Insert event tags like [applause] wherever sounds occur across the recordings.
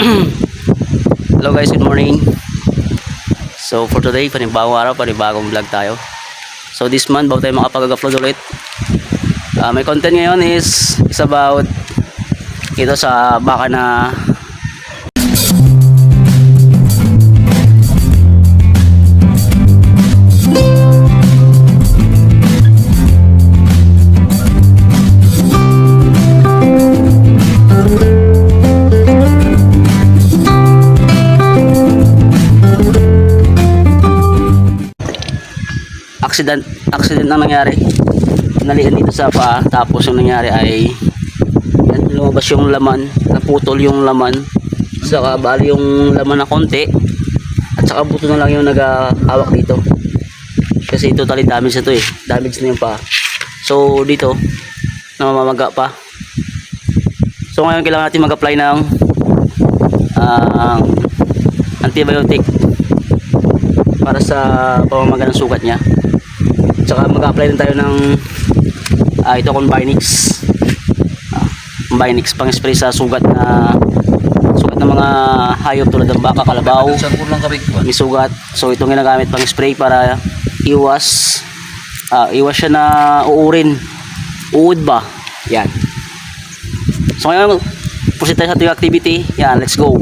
[clears throat] Hello guys, good morning. So for today, panibagong araw, panibagong vlog tayo. So this month, bago tayo makapag-upload ulit. Ah, may content ngayon is, is about ito sa baka na accident accident na nangyari. Nalian dito sa paa. Tapos yung nangyari ay yan, lumabas yung laman. Naputol yung laman. Saka bali yung laman na konti. At saka buto na lang yung nagahawak dito. Kasi totally damage na to eh. Damage na yung paa. So dito namamaga pa. So ngayon kailangan natin mag-apply ng ah, antibiotic para sa pamamaga ng sugat niya Tsaka mag-apply din tayo ng ah, ito Combinix. Ah, Combinix pang spray sa sugat na sugat ng mga hayop tulad ng baka, kalabaw, may sugat. So itong ginagamit pang spray para iwas ah, iwas siya na uurin. Uod ba? Yan. So ngayon, proceed tayo sa ating activity. Yan, let's go.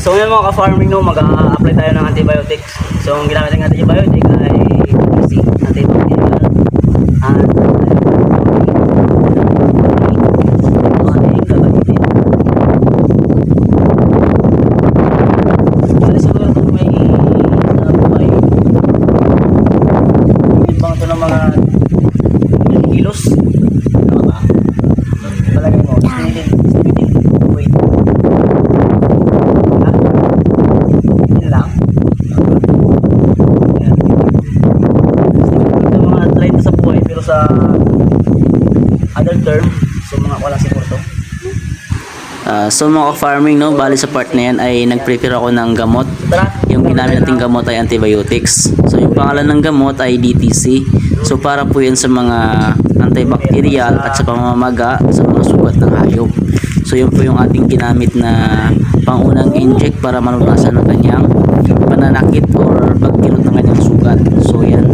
So ngayon mga ka-farming no, mag-apply tayo ng antibiotics. So ang ginamit ng antibiotic ay si antibacterial at ating gagamitin. Bali siguro kung may nabuhay, timbang ito ng mga ilang kilos. Tama ba? Palagay mo, estimated, estimated weight. Yun lang. Ayan. Ito mga 30 sa other term, so mga wala siguro to. Ah, so mga farming no, bali sa part na yan ay nag-prepare ako ng gamot. Yung ginamit nating gamot ay antibiotics. So yung pangalan ng gamot ay DTC. So para po yan sa mga antibacterial at sa pamamaga sa mga sugat ng hayop. So yun po yung ating ginamit na pangunang inject para malunasan ng kanyang pananakit or pagkirot ng kanyang sugat. So yan.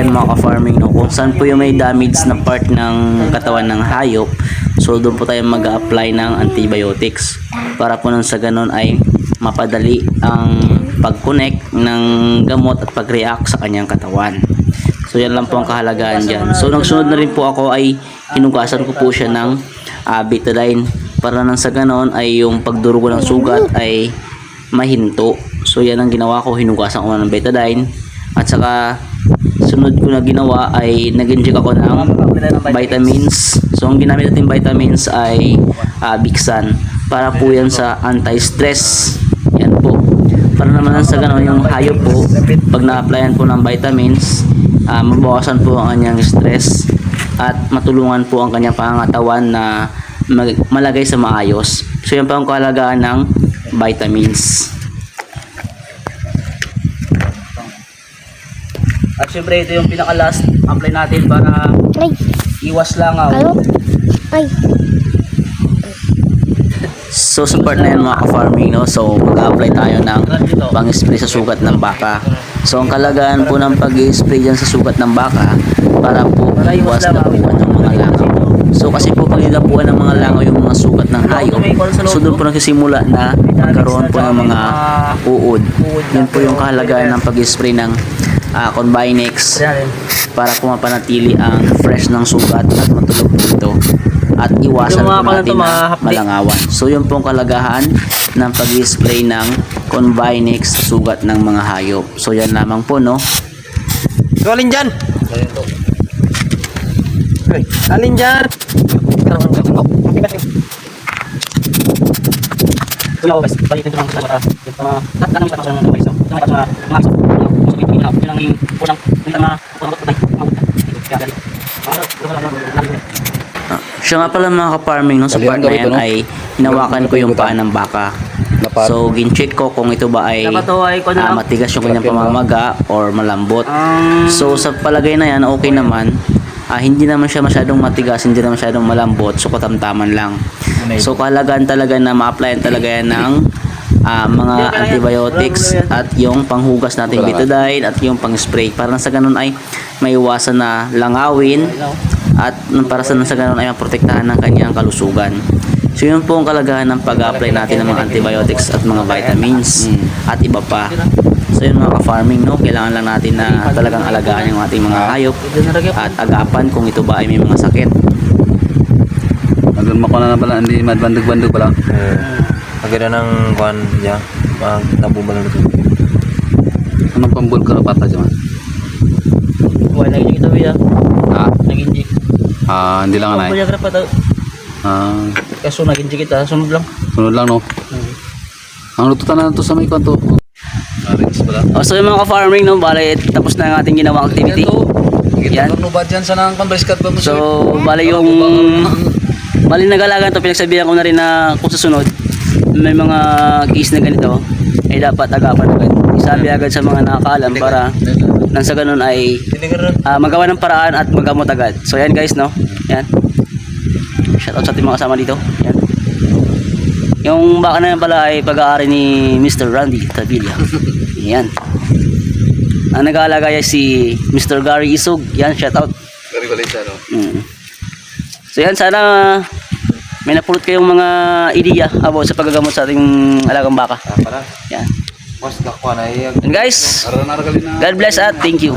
So ayan mga ka-farming no, kung saan po yung may damage na part ng katawan ng hayop, so doon po tayo mag-apply ng antibiotics para po nang sa ganun ay mapadali ang pag-connect ng gamot at pag-react sa kanyang katawan. So yan lang po ang kahalagaan dyan. So nagsunod na rin po ako ay hinugasan ko po siya ng ah, betadine para nang sa ganun ay yung pagdurugo ng sugat ay mahinto. So yan ang ginawa ko, hinugasan ko ng betadine at saka sunod ko na ginawa ay nag-inject ako ng vitamins. So ang ginamit natin vitamins ay ah, Bixan para po yan sa anti-stress. Yan po. Para naman sa ganun yung hayop po, pag na-applyan po ng vitamins, ah, mabawasan po ang kanyang stress at matulungan po ang kanyang pangangatawan na malagay sa maayos. So yan po ang kahalagaan ng vitamins. At syempre ito yung pinaka-last apply natin para Ay, iwas langaw. ano? Ay, So sa part na yan mga ka-farming no, so mag-apply tayo ng pang-spray sa sugat ng baka. So ang kalagaan po ng pag-spray dyan sa sugat ng baka para po iwas na po ng. So kasi po pag nilapuan ng mga langaw yung mga sugat ng hayop, so doon po nagsisimula na magkaroon po ng mga uod. Yun po yung kahalagaan ng pag-spray ng uh, Conbinex para po mapanatili ang fresh ng sugat at matulog po ito at iwasan po natin na malangawan. So yun po ang kalagahan ng pag-spray ng Conbinex sa sugat ng mga hayop. So yan lamang po no. Ikaw alin dyan? Hey, alin dyan? Kuya ko, lang sa mata. Ito mga, lahat na namin tapos ng mga mga mga mga iso. So, ito yung yun ang yung unang, yung mga, unang, unang, Siya nga pala mga ka-farming, no, sa part na yan ay hinawakan ko yung paa ng baka. So, gincheck ko kung ito ba ay ano ah, lang. matigas yung kanyang pamamaga or malambot. Ang So, sa palagay na yan, okay naman. Ah, hindi naman siya masyadong matigas, hindi naman masyadong malambot, so katamtaman lang. So, kahalagaan talaga na ma-applyan talaga yan ng ah, mga antibiotics at yung panghugas nating betadine at yung pang-spray. Para na sa ganun ay maiwasan na langawin at para sa sa ganun ay maprotektahan ng kanyang kalusugan. So yun po ang kalagahan ng pag-apply natin ng mga antibiotics at mga vitamins at iba pa. So yun mga ka-farming no, kailangan lang natin na talagang alagaan yung ating mga hayop at agapan kung ito ba ay may mga sakit. Hanggang makuna na pala, hindi madbandag-bandag pala. Agad ng kuan niya. Mag nabubalan ito. Anong pambul ka pata dyan? Kuan naging kita biya. Ha? Naging Ah, hindi lang anay. Kuya pa to. Ah, Kaso naging kita sunod lang. sunod lang no. Ang lututan na to sa may kwanto. Orange pala. O, so yung mga ka-farming no, bale tapos na ang ating ginawang activity. Yan. Yan. Ano ba dyan sa nang pambaliskat pa mo? So, bale yung bale nagalagan to pinagsabihan ko na rin na kung sa sunod may mga case na ganito ay dapat agapan agad. Isabi agad sa mga nakakaalam para nang sa ganun ay ah, magawa ng paraan at magamot agad. So yan guys no. Yan. Shout out sa ating mga kasama dito. Yan. Yung baka na yan pala ay pag-aari ni Mr. Randy Tavilla. Yan. Ang nag-aalaga ay si Mr. Gary Isog. Yan, shout out. Very Valencia, no? Mm. So yan, sana may napulot kayong mga ideya about sa paggagamot sa ating alagang baka. Para. Yan. Mas kakuan ay And guys, na na. God bless at thank you.